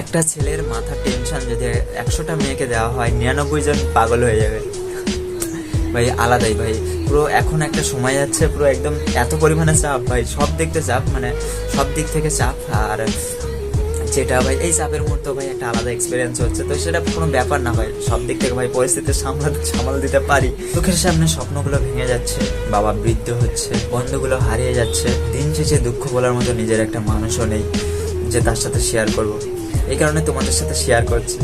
একটা ছেলের মাথার টেনশন যদি একশোটা মেয়েকে দেওয়া হয়, নিরানব্বই জন পাগল হয়ে যাবে। ভাই, আলাদাই ভাই। পুরো এখন একটা সময় যাচ্ছে, পুরো একদম এত পরিমাণে চাপ ভাই। সব দিক থেকে চাপ মানে সব দিক থেকে চাপ। আর যেটা ভাই, এই চাপের মুহূর্তে ভাই একটা আলাদা এক্সপিরিয়েন্স হচ্ছে। তো সেটা কোনো ব্যাপার না ভাই। সব দিক থেকে ভাই পরিস্থিতি সামলাতে, সামাল দিতে পারি। চোখের সামনে স্বপ্নগুলো ভেঙে যাচ্ছে, বাবা বৃদ্ধ হচ্ছে, বন্ধুগুলো হারিয়ে যাচ্ছে। দিন শেষে দুঃখ বলার মতো নিজের একটা মানুষও নেই, যে তার সাথে শেয়ার করব। এই কারণে তোমাদের সাথে শেয়ার করছি।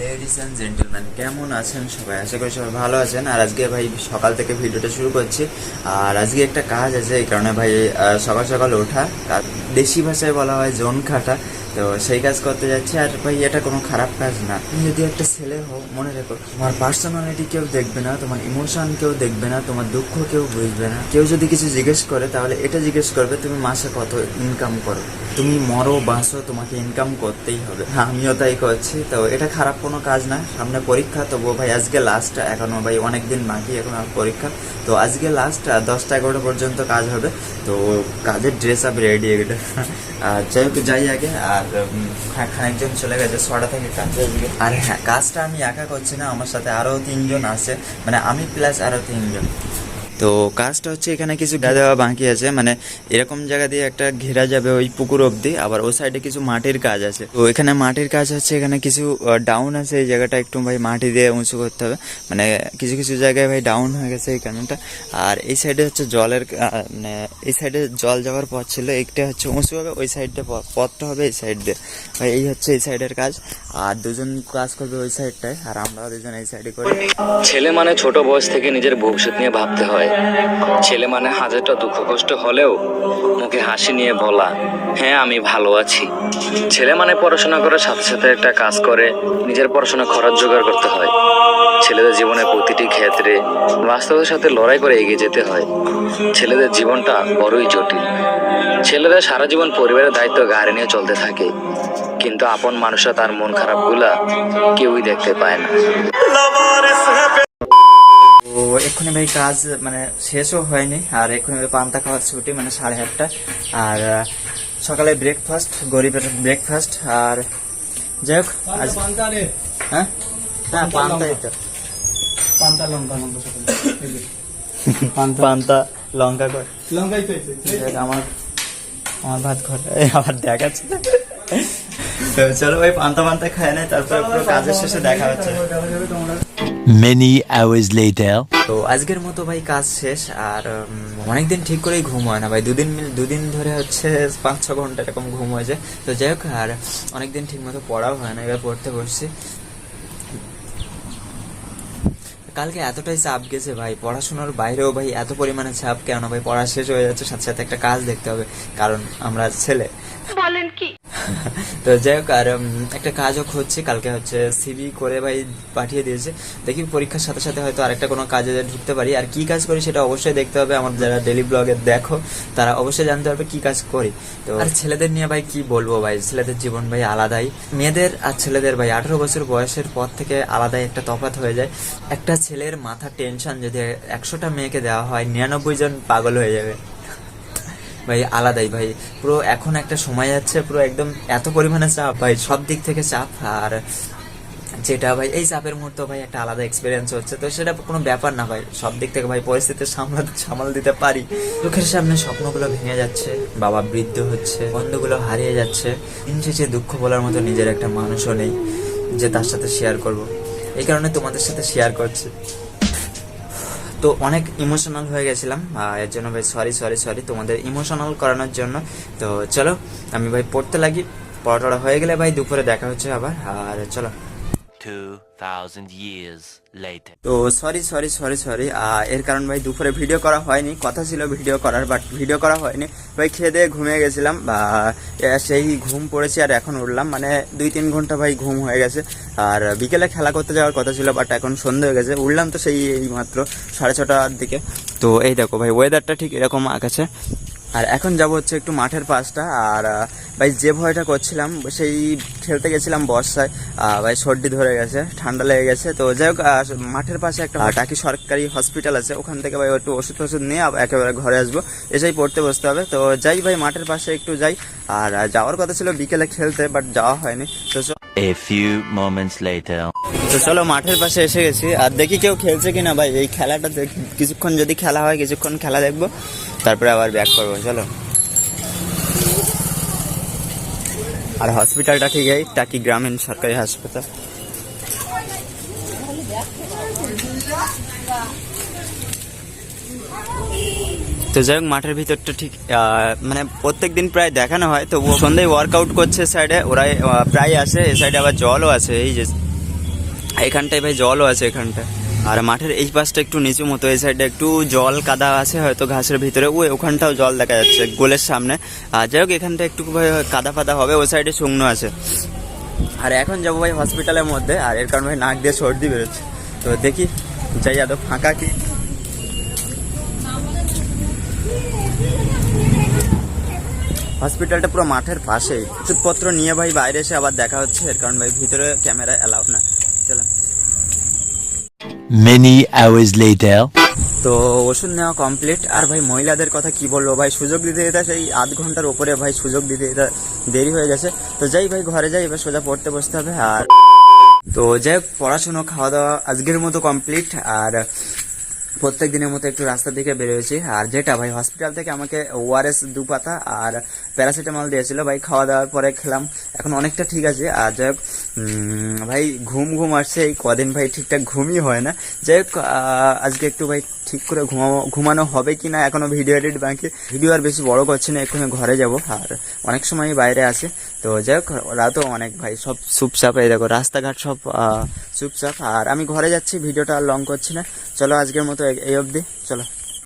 লেডিস অ্যান্ড জেন্টলম্যান কেমন আছেন সবাই? আশা করি সবাই ভালো আছেন। আর আজকে ভাই সকাল থেকে ভিডিওটা শুরু করছি। আর আজকে একটা কাজ আছে, এই কারণে ভাই সকাল সকাল ওঠা। দেশি ভাষায় বলা হয় জোন খাটা। তো সেই কাজ করতে যাচ্ছি আর ভাই, এটা কোনো খারাপ কাজ না। তুমি যদি একটা ছেলে হও, মনে রেখো, তোমার পার্সোনালিটি কেউ দেখবে না, তোমার ইমোশন কেউ দেখবে না, তোমার দুঃখ কেউ বুঝবে না। কেউ যদি কিছু জিজ্ঞেস করে, তাহলে এটা জিজ্ঞেস করবে, তুমি মাসে কত ইনকাম করো? তুমি মরো, বাঁচো, তোমাকে ইনকাম করতেই হবে। হ্যাঁ আমিও তাই করছি। তো এটা খারাপ কোনো কাজ না। সামনে পরীক্ষা, তবুও ভাই, আজকে লাস্ট এখনও ভাই, অনেক দিন বাকি এখন পরীক্ষা। তো আজকে লাস্ট দশটা এগারোটা পর্যন্ত কাজ হবে। তো কাজের ড্রেস আপ রেডি এটা আর যাই হোক, যাই আগে, আর খানিকজন চলে গেছে, ছটা থেকে কাজ আর হ্যাঁ কাজটা আমি একা করছি না, আমার সাথে আরও তিনজন আছে মানে আমি প্লাস আরও তিনজন। তো কাজটা হচ্ছে এখানে কিছু ঘেরা দেওয়া বাকি আছে মানে এরকম জায়গা দিয়ে একটা ঘেরা যাবে ওই পুকুর অবধি, আবার ওই সাইডে কিছু মাটির কাজ আছে। তো এখানে মাটির কাজ হচ্ছে এখানে কিছু ডাউন আছে এই জায়গাটা একটু ভাই মাটি দিয়ে উঁচু করতে হবে। মানে কিছু কিছু জায়গায় ভাই ডাউন হয়ে গেছে এই কারণটা। আর এই সাইডে হচ্ছে জলের মানে এই সাইডে জল যাওয়ার পথ ছিল, একটা হচ্ছে উঁচু হবে, ওই সাইডটা পথটা হবে এই সাইড দিয়ে। ভাই এই হচ্ছে এই সাইডের কাজ, আর দুজন কাজ করবে ওই সাইডটায় আর আমরা দুজন এই সাইডে করি। ছেলে মানে ছোট বয়স থেকে নিজের ভবিষ্যৎ নিয়ে ভাবতে হয়। ছেলে মানে হাজারটা দুঃখ কষ্ট হলেও মুখে হাসি নিয়ে বলা হ্যাঁ আমি ভালো আছি। ছেলে মানে পড়াশোনা করার সাথে সাথে একটা কাজ করে, নিজের পড়াশোনা খরচ জোগাড় করতে হয়। ছেলেদের জীবনের প্রতিটি ক্ষেত্রে বাস্তবের সাথে লড়াই করে এগিয়ে যেতে হয়। ছেলেদের জীবনটা বড়ই জটিল। ছেলেরা সারা জীবন পরিবারের দায়িত্ব গাড়ি নিয়ে চলতে থাকে, কিন্তু আপন মানুষরা তার মন খারাপগুলা কেউই দেখতে পায় না। তো এক্ষুনি ভাই কাজ মানে শেষও হয়নি আর এক্ষুনি ভাই পান্তা খাওয়ার ছুটি মানে সাড়ে আটটা। আর সকালে ব্রেকফাস্ট গরিবের ব্রেকফাস্ট আর যাই হোক আজ হ্যাঁ? হ্যাঁ পান্তাই তো পান্তা লঙ্কা লঙ্কা পান্তা। লঙ্কা কর। লঙ্কাই দেখ, আমার আমার ভাত ঘর আবার দেখাচ্ছে। চলো ভাই পান্তা পান্তা খায় নাই তারপরে পুরো কাজের শেষে দেখা হচ্ছে। Many hours later. তো আজকের মতো ভাই কাজ শেষ আর অনেকদিন ঠিক করেই ঘুম হয় না ভাই। দুদিন মিল- দুদিন ধরে হচ্ছে পাঁচ ছ ঘণ্টা এরকম ঘুম হয়েছে তো যাই হোক আর অনেকদিন ঠিক মতো পড়াও হয় না এবার পড়তে বসছি। কালকে এতটাই চাপ গেছে ভাই পড়াশোনার বাইরেও ভাই এত পরিমাণে চাপ কেন ভাই? পড়া শেষ হয়ে যাচ্ছে সাথে সাথে একটা কাজ দেখতে হবে কারণ আমরা ছেলে। বলেন কি? তো যাই হোক, আর একটা কাজও হচ্ছে, কালকে হচ্ছে সিভি করে ভাই পাঠিয়ে দিয়েছে। দেখি পরীক্ষার সাথে সাথে হয়তো আরেকটা কোনো কাজে ঢুকতে পারি। আর কি কাজ করি সেটা অবশ্যই দেখতে হবে। আমার যারা ডেলি ব্লগে দেখো, তারা অবশ্যই জানতে পারবে কি কাজ করি। তো আর ছেলেদের নিয়ে ভাই কি বলব ভাই? ছেলেদের জীবন ভাই আলাদাই। মেয়েদের আর ছেলেদের ভাই, আঠারো বছর বয়সের পর থেকে আলাদাই একটা তফাৎ হয়ে যায়। একটা ছেলের মাথার টেনশন যদি একশোটা মেয়েকে দেওয়া হয়, নিরানব্বই জন পাগল হয়ে যাবে। ভাই, আলাদাই ভাই। পুরো এখন একটা সময় যাচ্ছে, পুরো একদম এত পরিমাণে চাপ ভাই, সব দিক থেকে চাপ। আর যেটা ভাই, এই চাপের মুহূর্তে ভাই একটা আলাদা এক্সপিরিয়েন্স হচ্ছে। তো সেটা কোনো ব্যাপার না ভাই, সব দিক থেকে ভাই পরিস্থিতি সামলাতে সামাল দিতে পারি। চোখের সামনে স্বপ্নগুলো ভেঙে যাচ্ছে, বাবা বৃদ্ধ হচ্ছে, বন্ধুগুলো হারিয়ে যাচ্ছে। দিন শেষে দুঃখ বলার মতো নিজের একটা মানুষও নেই যে তার সাথে শেয়ার করব। এই কারণে তোমাদের সাথে শেয়ার করছি। তো অনেক ইমোশনাল হয়ে গেছিলাম এর জন্য ভাই সরি সরি সরি তোমাদের ইমোশনাল করানোর জন্য। তো চলো, আমি ভাই পড়তে লাগি, পড়াটা হয়ে গেলে ভাই দুপুরে দেখা হচ্ছে আবার, আর চলো। 2000 years later. তো সরি সরি সরি সরি এর কারণ ভাই দুপুরে ভিডিও করা হয়নি, কথা ছিল ভিডিও করার বাট ভিডিও করা হয়নি। ভাই খেয়ে দিয়ে ঘুমিয়ে গেছিলাম, বা সেই ঘুম পড়েছি আর এখন উঠলাম মানে দুই তিন ঘণ্টা ভাই ঘুম হয়ে গেছে। আর বিকেলে খেলা করতে যাওয়ার কথা ছিল বাট এখন সন্ধে হয়ে গেছে, উঠলাম তো সেই এই মাত্র সাড়ে ছটার দিকে। তো এই দেখো ভাই ওয়েদারটা ঠিক এরকম আকাছে আর এখন যাব হচ্ছে একটু মাঠের পাশটা আর ভাই যে ভয়টা করছিলাম সেই খেলতে গেছিলাম বর্ষায় ভাই সর্দি ধরে গেছে ঠান্ডা লেগে গেছে তো যাই হোক মাঠের পাশে একটা টাকি সরকারি হসপিটাল আছে ওখান থেকে ভাই একটু ওষুধ টষুধ নিয়ে একেবারে ঘরে আসব এসেই পড়তে বসতে হবে তো যাই ভাই মাঠের পাশে একটু যাই আর যাওয়ার কথা ছিল বিকেলে খেলতে বাট যাওয়া হয়নি তো A few moments later. তো চলো মাঠের পাশে এসে গেছি। আর দেখি কেউ খেলছে কিনা। ভাই, এই খেলাটা দেখি কিছুক্ষণ যদি খেলা হয়, কিছুক্ষণ খেলা দেখব। তারপরে আবার ব্যাক করব, চলো। আর হসপিটালটা ঠিক এই, টাকি গ্রামীণ সরকারি হাসপাতাল। তো যাই হোক মাঠের ভিতরটা ঠিক মানে প্রত্যেক দিন প্রায় দেখানো হয় তো সন্ধ্যায় ওয়ার্কআউট করছে সাইডে আহ, প্রায় আসে এই সাইডে আবার জলও আছে এই যে এখানটায় ভাই জলও আছে এখানটায়। আর মাঠের এই পাশটা একটু নিচু মতো এই সাইডে একটু জল কাদা আছে হয়তো ঘাসের ভিতরে ওই ওখানটাও জল দেখা যাচ্ছে গোলের সামনে। আর যাই হোক এখানটা একটু কাদা ফাদা হবে ওই সাইডে শুকনো আছে। আর এখন যাব ভাই হসপিটালের মধ্যে আর এর কারণে ভাই নাক দিয়ে সর্দি বেরোচ্ছে। তো দেখি যাই আদৌ ফাঁকা কি? হসপিটালটা পুরো মাঠের পাশেই ওষুধপত্র নিয়ে ভাই বাইরে এসে আবার দেখা হচ্ছে এর কারণ ভাই ভিতরে ক্যামেরা অ্যালাউ না। চলো Many hours later. তো ওষুধ নেওয়া কমপ্লিট আর ভাই মহিলাদের কথা কি বলব ভাই সুযোগ দিতে দিতে সেই আধ ঘণ্টার উপরে ভাই সুযোগ দিতে দিতে দেরি হয়ে গেছে। তো যাই ভাই ঘরে যাই এবার সোজা পড়তে বসতে হবে আর তো যাই হোক পড়াশুনো খাওয়া দাওয়া আজকের মতো কমপ্লিট আর প্রত্যেক দিনের মতো একটু রাস্তার দিকে বেরোয়েছি। আর যেটা ভাই হসপিটাল থেকে আমাকে ওআরএস দু পাতা আর প্যারাসিটামল দিয়েছিল। ভাই, খাওয়া দাওয়ার পরে খেলাম। এখন অনেকটা ঠিক আছে। আর যাই হোক ভাই, ঘুম ঘুম আসছে। এই কদিন ভাই ঠিকঠাক ঘুমই হয় না। যাই হোক আজকে একটু ভাই ঠিক করে ঘুমানো হবে কি না এখনও ভিডিও এডিট বাকি। ভিডিও আর বেশি বড় করছে না, এক্ষুনি ঘরে যাব। আর অনেক সময় বাইরে আসে তো যাই হোক, রাতও অনেক ভাই, সব চুপচাপ, এই দেখো, রাস্তাঘাট সব চুপচাপ। আর আমি ঘরে যাচ্ছি ভিডিওটা আর লং করছি না। চলো আজকের মতো এই অবধি। চলো।